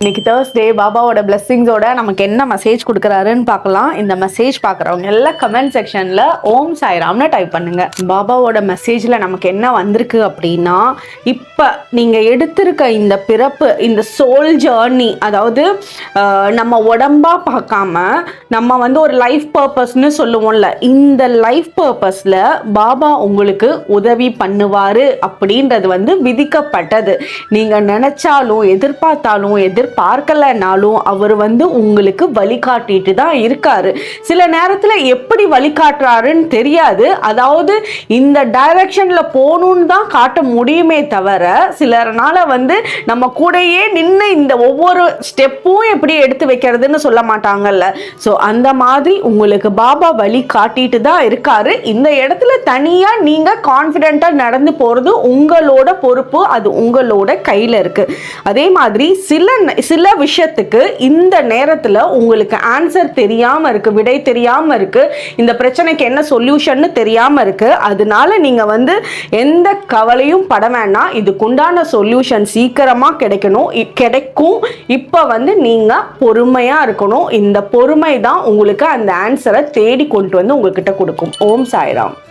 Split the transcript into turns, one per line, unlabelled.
இன்னைக்கு தேர்ஸ்டே பாபாவோட பிளெஸ்ஸிங்ஸோட நமக்கு என்ன மெசேஜ் கொடுக்குறாருன்னு பார்க்கலாம். இந்த மெசேஜ் பார்க்குறவங்க எல்லாம் கமெண்ட் செக்ஷனில் ஓம் சாய்ராம்னு டைப் பண்ணுங்க. பாபாவோட மெசேஜில் நமக்கு என்ன வந்திருக்கு அப்படின்னா இப்போ நீங்கள் எடுத்திருக்க இந்த பிறப்பு இந்த சோல் ஜேர்னி அதாவது நம்ம உடம்பா பார்க்காம நம்ம வந்து ஒரு லைஃப் பர்பஸ்னு சொல்லுவோம்ல இந்த லைஃப் பர்பஸில் பாபா உங்களுக்கு உதவி பண்ணுவார் அப்படின்றது வந்து விதிக்கப்பட்டது. நீங்கள் நினச்சாலும் எதிர்பார்த்தாலும் எதிர் எதிர்பார்க்கலைனாலும் அவர் வந்து உங்களுக்கு வழிகாட்டிட்டு தான் இருக்காரு. சில நேரத்தில் எப்படி வழிகாட்டுறாருன்னு தெரியாது. அதாவது இந்த டைரக்ஷனில் போகணுன்னு தான் காட்ட முடியுமே தவிர சிலர்னால வந்து நம்ம கூடயே நின்று இந்த ஒவ்வொரு ஸ்டெப்பும் எப்படி எடுத்து வைக்கிறதுன்னு சொல்ல மாட்டாங்கல்ல. ஸோ அந்த மாதிரி உங்களுக்கு பாபா வழி காட்டிட்டு தான் இருக்காரு. இந்த இடத்துல தனியாக நீங்கள் கான்ஃபிடென்ட்டாக நடந்து போகிறது உங்களோட பொறுப்பு அது உங்களோட கையில் இருக்கு. அதே மாதிரி சில சில விஷயத்துக்கு இந்த நேரத்தில் உங்களுக்கு ஆன்சர் தெரியாமல் இருக்குது விடை தெரியாமல் இருக்குது இந்த பிரச்சனைக்கு என்ன சொல்யூஷன்னு தெரியாமல் இருக்குது அதனால நீங்கள் வந்து எந்த கவலையும் பட வேண்டாம். இதுக்குண்டான சொல்யூஷன் சீக்கிரமாக கிடைக்கணும். இ- கிடைக்கும். இப்போ வந்து நீங்கள் பொறுமையாக இருக்கணும். இந்த பொறுமை தான் உங்களுக்கு அந்த ஆன்சரை தேடி கொண்டு வந்து உங்ககிட்ட கொடுக்கும். ஓம் சாய்ராம்.